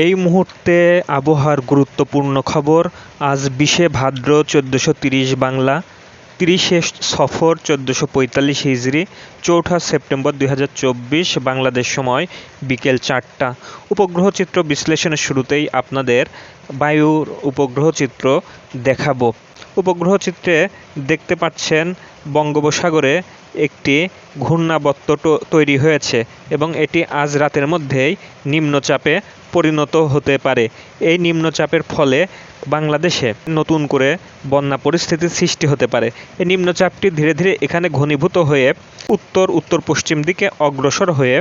এই মুহূর্তে আবহাওয়ার গুরুত্বপূর্ণ খবর, আজ বিশে ভাদ্র চোদ্দোশো তিরিশ বাংলা, তিরিশে সফর চোদ্দোশো পঁয়তাল্লিশ হিজড়ি, চৌঠা সেপ্টেম্বর দুই হাজার চব্বিশ বাংলাদেশ সময় বিকেল চারটা। উপগ্রহ চিত্র বিশ্লেষণের শুরুতেই আপনাদের বায়ুর উপগ্রহ চিত্র দেখাবো। উপগ্রহ চিত্রে দেখতে পাচ্ছেন বঙ্গোপসাগরে একটি ঘূর্ণাবর্ত তৈরি হয়েছে এবং এটি আজ রাতের মধ্যেই নিম্নচাপে পরিণত হতে পারে। এই নিম্নচাপের ফলে বাংলাদেশে নতুন করে বন্যা পরিস্থিতির সৃষ্টি হতে পারে। এই নিম্নচাপটি ধীরে ধীরে এখানে ঘনীভূত হয়ে উত্তর উত্তর পশ্চিম দিকে অগ্রসর হয়ে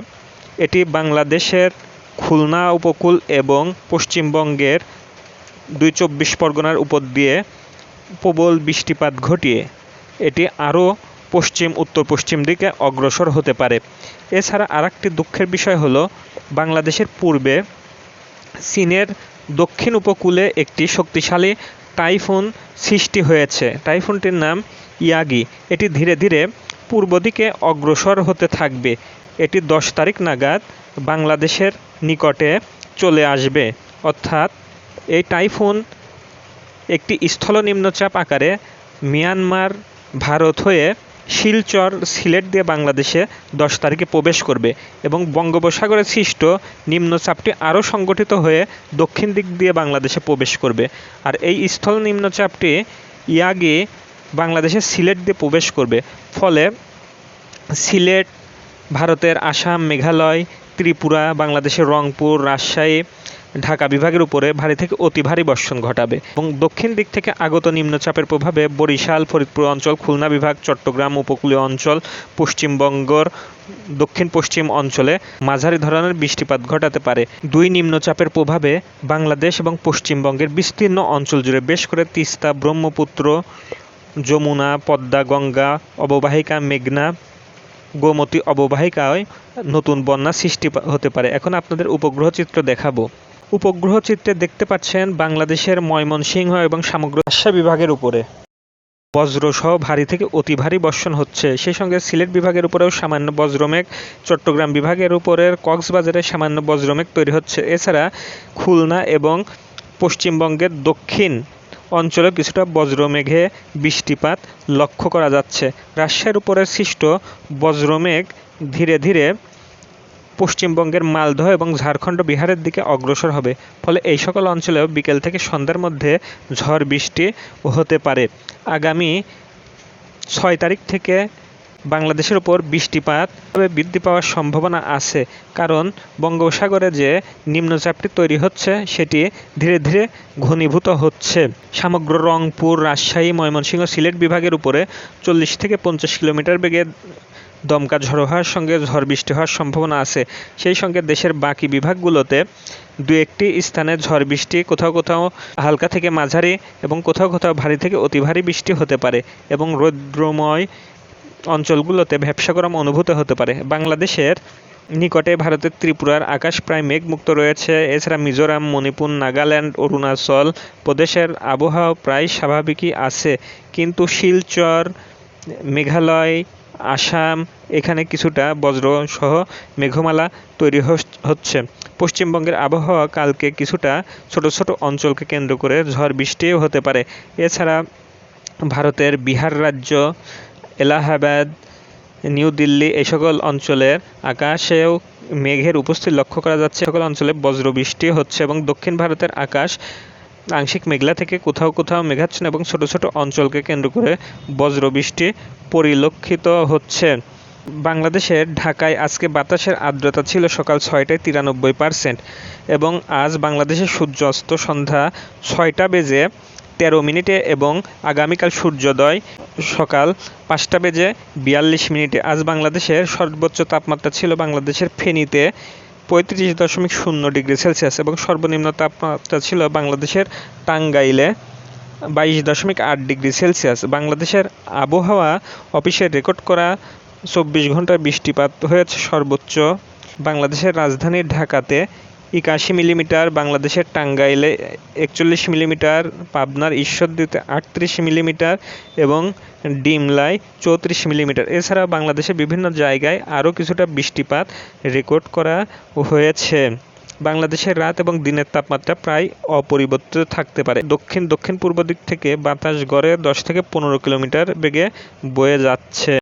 এটি বাংলাদেশের খুলনা উপকূল এবং পশ্চিমবঙ্গের দুই চব্বিশ পরগনার উপর দিয়ে প্রবল বৃষ্টিপাত ঘটিয়ে এটি আরও পশ্চিম, উত্তর পশ্চিম দিকে অগ্রসর হতে পারে। এছাড়া আরেকটি দুঃখের বিষয় হল, বাংলাদেশের পূর্বে চীনের দক্ষিণ উপকূলে একটি শক্তিশালী টাইফুন সৃষ্টি হয়েছে। টাইফুনটির নাম ইয়াগি। এটি ধীরে ধীরে পূর্ব দিকে অগ্রসর হতে থাকবে। এটি দশ তারিখ নাগাদ বাংলাদেশের নিকটে চলে আসবে। অর্থাৎ এই টাইফুন একটি স্থল নিম্নচাপ আকারে মিয়ানমার ভারত হয়ে শিলচর সিলেট দিয়ে বাংলাদেশে দশ তারিখে প্রবেশ করবে এবং বঙ্গোপসাগরে সৃষ্ট নিম্নচাপটি আরও সংগঠিত হয়ে দক্ষিণ দিক দিয়ে বাংলাদেশে প্রবেশ করবে। আর এই স্থল নিম্নচাপটি ইয়াগে বাংলাদেশের সিলেট দিয়ে প্রবেশ করবে। ফলে সিলেট, ভারতের আসাম, মেঘালয়, ত্রিপুরা, বাংলাদেশের রংপুর, রাজশাহী ঢাকা বিভাগের উপরে ভারী থেকে অতি ভারী বর্ষণ ঘটাবে এবং দক্ষিণ দিক থেকে আগত নিম্নচাপের প্রভাবে বরিশাল, ফরিদপুর অঞ্চল, খুলনা বিভাগ, চট্টগ্রাম উপকূলীয় অঞ্চল, পশ্চিমবঙ্গর দক্ষিণ পশ্চিম অঞ্চলে মাঝারি ধরনের বৃষ্টিপাত ঘটাতে পারে। দুই নিম্নচাপের প্রভাবে বাংলাদেশ এবং পশ্চিমবঙ্গের বিস্তীর্ণ অঞ্চল জুড়ে বেশ করে তিস্তা, ব্রহ্মপুত্র, যমুনা, পদ্মা, গঙ্গা, অববাহিকা, মেঘনা, গোমতী অববাহিকায় নতুন বন্যা সৃষ্টি হতে পারে। এখন আপনাদের উপগ্রহ চিত্র দেখাবো। উপগ্রহ চিত্রে দেখতে পাচ্ছেন বাংলাদেশের ময়মনসিংহ এবং সমগ্র রাজশাহী বিভাগের উপরে। বজ্রসহ ভারী থেকে অতি ভারী বর্ষণ হচ্ছে। সেই সঙ্গে সিলেট বিভাগের উপরেও সামান্য বজ্রমেঘ চট্টগ্রাম বিভাগের উপরের কক্সবাজারে সামান্য বজ্রমেঘ তৈরি হচ্ছে। এছাড়া খুলনা এবং পশ্চিমবঙ্গের দক্ষিণ অঞ্চলে কিছুটা বজ্রমেঘে বৃষ্টিপাত লক্ষ্য করা যাচ্ছে। রাজশাহীর উপরে সৃষ্ট বজ্রমেঘ ধীরে ধীরে পশ্চিমবঙ্গের মালদহ এবং ঝাড়খণ্ড বিহারের দিকে অগ্রসর হবে। ফলে এই সকল অঞ্চলেও বিকেল থেকে সন্ধ্যার মধ্যে ঝড় বৃষ্টি হতে পারে। আগামী ছয় তারিখ থেকে বাংলাদেশের উপর বৃষ্টিপাত বৃদ্ধি পাওয়ার সম্ভাবনা আছে। কারণ বঙ্গোপসাগরে যে নিম্নচাপটি তৈরি হচ্ছে, সেটি ধীরে ধীরে ঘনীভূত হচ্ছে। সমগ্র রংপুর, রাজশাহী, ময়মনসিংহ, সিলেট বিভাগের উপরে চল্লিশ থেকে পঞ্চাশ কিলোমিটার বেগে দমকা ঝড়ো হওয়ার সঙ্গে ঝড় বৃষ্টি হওয়ার সম্ভাবনা আছে। সেই সঙ্গে দেশের বাকি বিভাগগুলোতে দু একটি স্থানে ঝড় বৃষ্টি, কোথাও কোথাও হালকা থেকে মাঝারি এবং কোথাও কোথাও ভারী থেকে অতি ভারী বৃষ্টি হতে পারে এবং রৌদ্রময় অঞ্চলগুলোতে ভ্যাবসা গরম অনুভূত হতে পারে। বাংলাদেশের নিকটে ভারতের ত্রিপুরার আকাশ প্রায় মেঘমুক্ত রয়েছে। এছাড়া মিজোরাম, মণিপুর, নাগাল্যান্ড, অরুণাচল প্রদেশের আবহাওয়া প্রায় স্বাভাবিকই আছে। কিন্তু শিলচর, মেঘালয় আসাম, এখানে কিছুটা বজ্র সহ মেঘমালা তৈরি হচ্ছে। পশ্চিমবঙ্গের আবহাওয়া কালকে কিছুটা ছোট ছোট অঞ্চলকে কেন্দ্র করে ঝড় বৃষ্টিও হতে পারে। এছাড়া ভারতের বিহার রাজ্য, এলাহাবাদ, নিউ দিল্লি এই সকল অঞ্চলের আকাশেও মেঘের উপস্থিতি লক্ষ্য করা যাচ্ছে। সকল অঞ্চলে বজ্রবৃষ্টি হচ্ছে এবং দক্ষিণ ভারতের আকাশ আংশিক মেঘলা থেকে কোথাও কোথাও মেঘাচ্ছন্ন এবং ছোট ছোট অঞ্চলকে কেন্দ্র করে বজ্রবৃষ্টি পরিলক্ষিত হচ্ছে। বাংলাদেশের ঢাকায় আজকে বাতাসের আর্দ্রতা ছিল সকাল ছয়টায় তিরানব্বই পার্সেন্ট এবং আজ বাংলাদেশের সূর্যাস্ত সন্ধ্যা ছয়টা বেজে তেরো মিনিটে এবং আগামীকাল সূর্যোদয় সকাল পাঁচটা বেজে বিয়াল্লিশ মিনিটে। আজ বাংলাদেশের সর্বোচ্চ তাপমাত্রা ছিল বাংলাদেশের ফেনীতে পঁয়ত্রিশ দশমিক শূন্য ডিগ্রি সেলসিয়াস এবং সর্বনিম্ন তাপমাত্রা ছিল বাংলাদেশের টাঙ্গাইলে বাইশ দশমিক আট ডিগ্রি সেলসিয়াস। বাংলাদেশের আবহাওয়া অফিসের রেকর্ড করা চব্বিশ ঘন্টায় বৃষ্টিপাত হয়েছে সর্বোচ্চ। বাংলাদেশের রাজধানী ঢাকাতে একাশি মিলিমিটার বাংলাদেশের টাঙ্গাইলে একচল্লিশ মিলিমিটার, পাবনার ঈশ্বরদীতে আটত্রিশ মিলিমিটার এবং ডিমলায় চৌত্রিশ মিলিমিটার। এছাড়া বাংলাদেশের বিভিন্ন জায়গায় আরও কিছুটা বৃষ্টিপাত রেকর্ড করা হয়েছে। বাংলাদেশের রাত এবং দিনের তাপমাত্রা প্রায় অপরিবর্তিত থাকতে পারে। দক্ষিণ দক্ষিণ পূর্ব দিক থেকে বাতাস গড়ে দশ থেকে পনেরো কিলোমিটার বেগে বয়ে যাচ্ছে।